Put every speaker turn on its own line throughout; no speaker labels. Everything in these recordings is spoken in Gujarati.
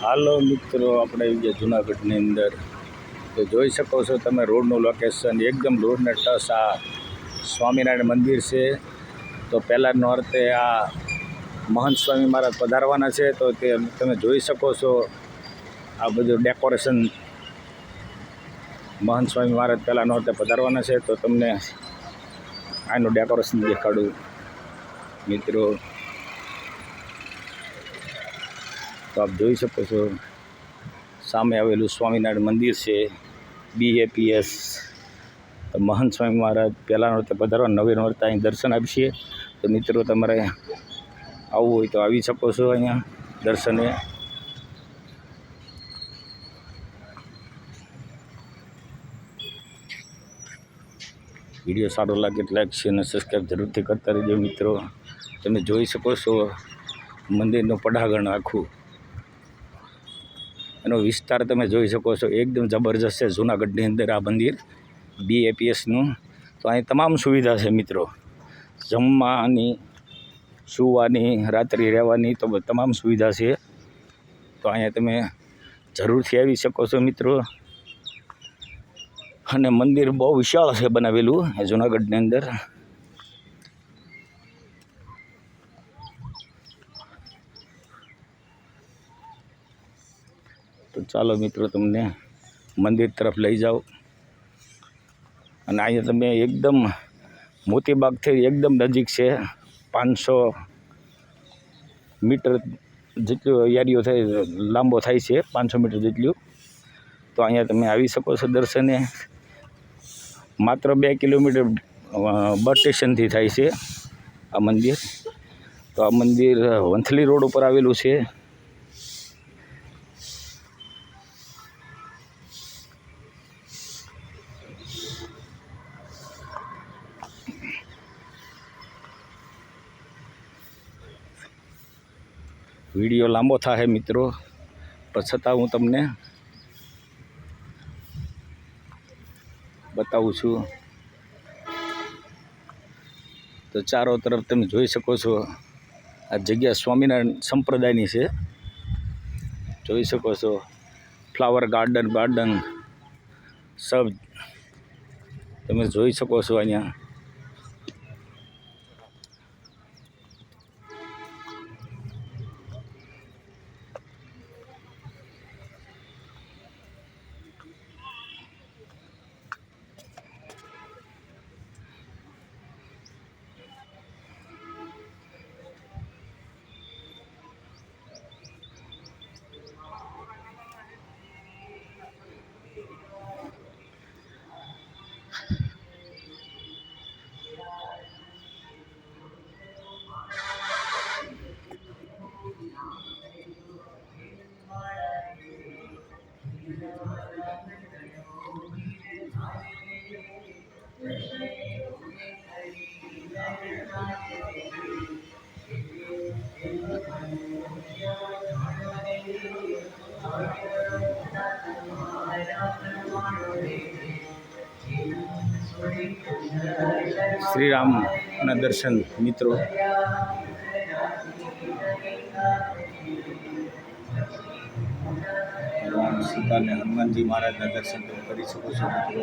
હાલો મિત્રો, આપણે આવી ગયા જુનાગઢની અંદર. તો જોઈ શકો છો તમે રોડનું લોકેશન એકદમ રોડને ટચ આ સ્વામિનારાયણ મંદિર છે. તો પહેલાં નોરતે આ મહંત સ્વામી મહારાજ પધારવાના છે. તો તે તમે જોઈ શકો છો આ બધું ડેકોરેશન મહંત સ્વામી મહારાજ પહેલાં અર્થે પધારવાના છે. તો તમને આનું ડેકોરેશન દેખાડું. મિત્રો તો આપ જોઈ શકો છો, સામે આવેલું સ્વામિનારાયણ મંદિર છે બીએપીએસ તો મહંત સ્વામી મહારાજ પહેલાં નોરતે પધારવા, નવે નોરતે અહીં દર્શન આપીએ. તો મિત્રો તમારે આવવું હોય તો આવી શકો છો અહીંયા દર્શને. વીડિયો સારો લાગે તો લાઈક છે અને સબસ્ક્રાઈબ જરૂરથી કરતા રહેજો મિત્રો. તમે જોઈ શકો છો, મંદિરનું પડાગણ આખું. એનો વિસ્તાર તમે જોઈ શકો છો, એકદમ જબરજસ્ત છે જૂનાગઢની અંદર આ મંદિર બીએપીએસનું તો અહીં તમામ સુવિધા છે મિત્રો. જમવાની, સુવાની, રાત્રિ રહેવાની તો તમામ સુવિધા છે. તો અહીંયા તમે જરૂરથી આવી શકો છો મિત્રો. અને મંદિર બહુ વિશાળ છે બનાવેલું, જૂનાગઢની અંદર. ચાલો મિત્રો, તમને મંદિર તરફ લઈ જાઓ. અને અહીંયા તમે એકદમ મોતીબાગથી એકદમ નજીક છે. પાંચસો મીટર જેટલું યારીઓ થાય, લાંબો થાય છે, પાંચસો મીટર જેટલું. તો અહીંયા તમે આવી શકો છો દર્શને. માત્ર બે કિલોમીટર બસ સ્ટેશનથી થાય છે આ મંદિર. તો આ મંદિર વંથલી રોડ ઉપર આવેલું છે. વીડિયો લાંબો થાય મિત્રો, પણ છતાં હું તમને બતાવું છું. તો ચારો તરફ તમે જોઈ શકો છો, આ જગ્યા સ્વામિનારાયણ સંપ્રદાયની છે. જોઈ શકો છો, ફ્લાવર ગાર્ડન ગાર્ડન સબ તમે જોઈ શકો છો અહીંયા. શ્રી રામના દર્શન, મિત્રો. ભગવાન સીતા અને હનુમાનજી મહારાજના દર્શન તમે કરી શકો છો, મિત્રો.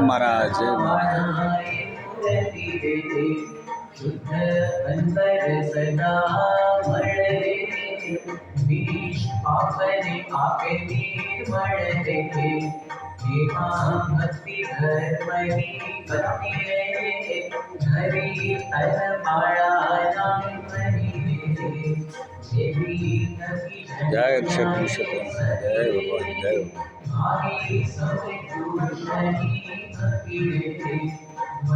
મહારાજ જય મહારાજ
શુદ્ધ અંતર સદા મળે આપને આપે નિર્મળ રહે એમાં ભક્તિ ધર્મની ભક્તિ રે હરી તન માળા નામ મની રે જેવી નવી
જય અક્ષય પુરુષોત્તમ જય ભગવાન જય ભગવાન. ગુરુ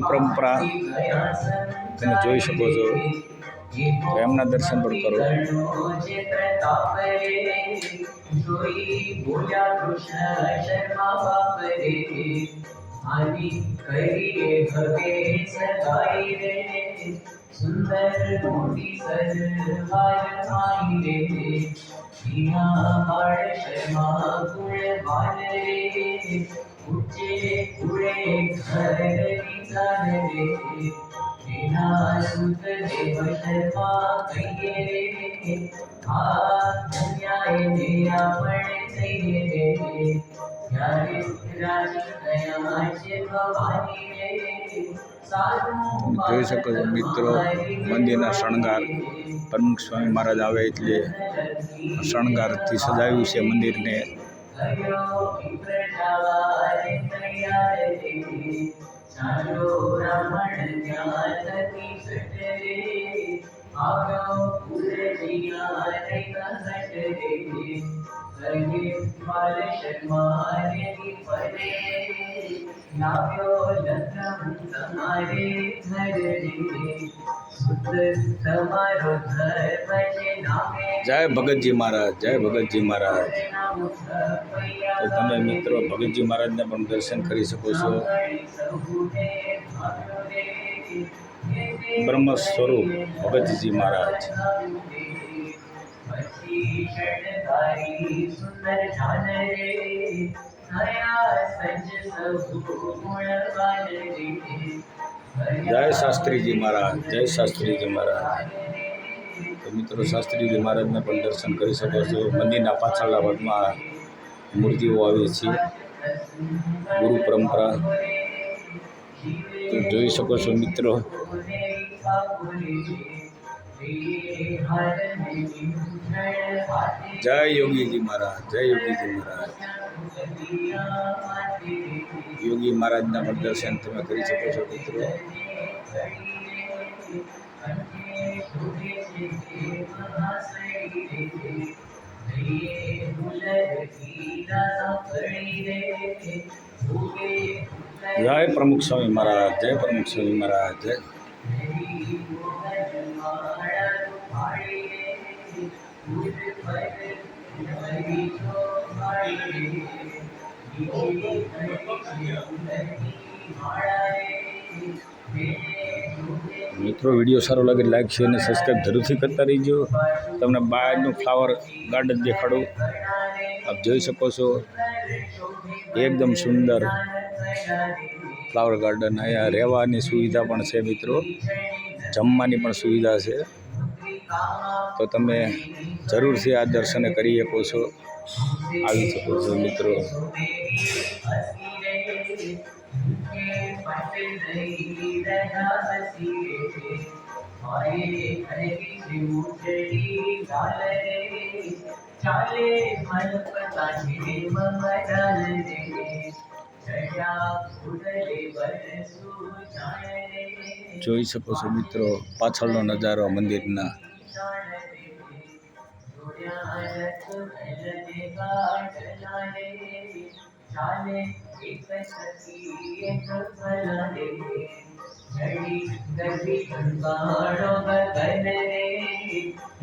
પરંપરા તમે જોઈ શકો છો એમના દર્શન પણ કરો.
જોઈ બોલ્યા કૃષ્ણ શર્મા બાપ આની કરીએ હવે સગાઈ રે સુંદર મોટી સરવાર માઈ રે મીના બાળ શર્મા ગુણ બાલ રે ઉચ્ચે કુળે ઘર વિચાર રે એના સુત દેવ શર્મા કહીએ રે આ ધન્યાય ને આપણે થઈએ રે
જોઈ શકો છો મિત્રો, મંદિરના શણગાર. પ્રમુખ સ્વામી મહારાજ આવે એટલે શણગારથી સજાવ્યું છે મંદિરને.
ચાલો
જય ભગતજી મહારાજ, જય ભગતજી મહારાજ. તો તમે મિત્રો ભગતજી મહારાજને પણ દર્શન કરી શકો છો. બ્રહ્મ સ્વરૂપ ભગતજી મહારાજ. જય શાસ્ત્રીજી મહારાજ, જય શાસ્ત્રીજી મહારાજ. મિત્રો, શાસ્ત્રીજી મહારાજને પણ દર્શન કરી શકો છો. મંદિરના પાછળના ભાગમાં મૂર્તિઓ આવી છે. ગુરુ પરંપરા. જોઈ શકો છો મિત્રો જય યોગીજી મહારાજ જય યોગીજી મહારાજ યોગી મહારાજના પણ દર્શન તમે કરી શકો છો મિત્રો જય પ્રમુખ સ્વામી મહારાજ જય પ્રમુખ સ્વામી મહારાજ જય મિત્રો, વીડિયો સારો લાગે લાઈક શેર અને સબસ્ક્રાઈબ જરૂરથી કરતા રહીજો. તમને બહારનું ફ્લાવર ગાર્ડન દેખાડું. આપ જોઈ શકો છો. એકદમ સુંદર. ફ્લાવર ગાર્ડન અહીંયા રહેવાની સુવિધા પણ છે મિત્રો. જમવાની પણ સુવિધા છે. તો તમે જરૂરથી આ દર્શને કરી શકો છો. આવી શકો છો મિત્રો.
ચાલે મન છે શકો છો મિત્રો પાછળનો નજારો મંદિરના.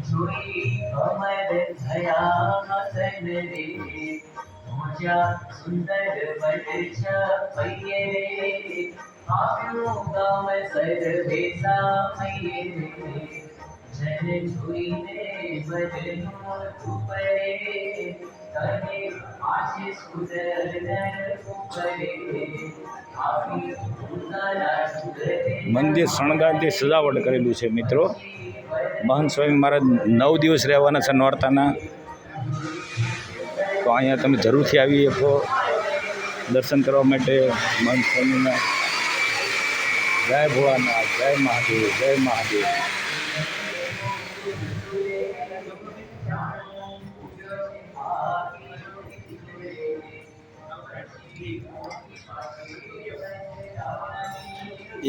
જોઈ મિત્રો પાછળનો મંદિરના
સુંદર વર્ષ પૈયે રે આવ્યું ગામ સરવેસા મૈયે રે જન જોઈને બજનું ઉપરે. તને ઉદર નર ઉપરે.
મંદિર શણગારથી સજાવટ કરેલું છે, મિત્રો. મહંત સ્વામી મહારાજ નવ દિવસ રહેવાના છે નોરતાના. તો અહીંયા તમે જરૂરથી આવી શકો દર્શન કરવા માટે મન સ્વામીના જય ભોળાનાથ, જય મહાદેવ જય મહાદેવ.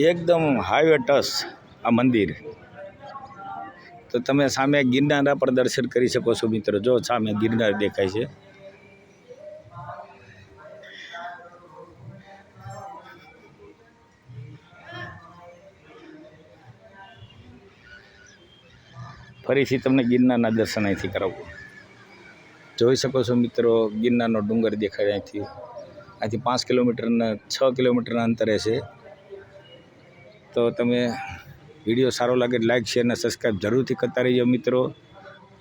એકદમ હાઈવે ટચ આ મંદિર. તો તમે સામે ગિરનારા પર દર્શન કરી શકો છો મિત્રો. જો સામે ગિરનાર દેખાય છે. ફરીથી તમને ગિરનારના દર્શન અહીંથી કરાવું. જોઈ શકો છો મિત્રો, ગિરનારનો ડુંગર દેખાય અહીંથી. અહીંથી પાંચ કિલોમીટરના, છ કિલોમીટરના અંતરે છે. તો તમે વીડિયો સારો લાગે લાઇક શેર અને સબસ્ક્રાઈબ જરૂરથી કરતા રહીજો મિત્રો.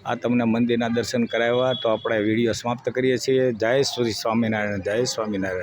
આ તમને મંદિરના દર્શન કરાવ્યા તો આપણે વીડિયો સમાપ્ત કરીએ છીએ. જય શ્રી સ્વામિનારાયણ, જય સ્વામિનારાયણ.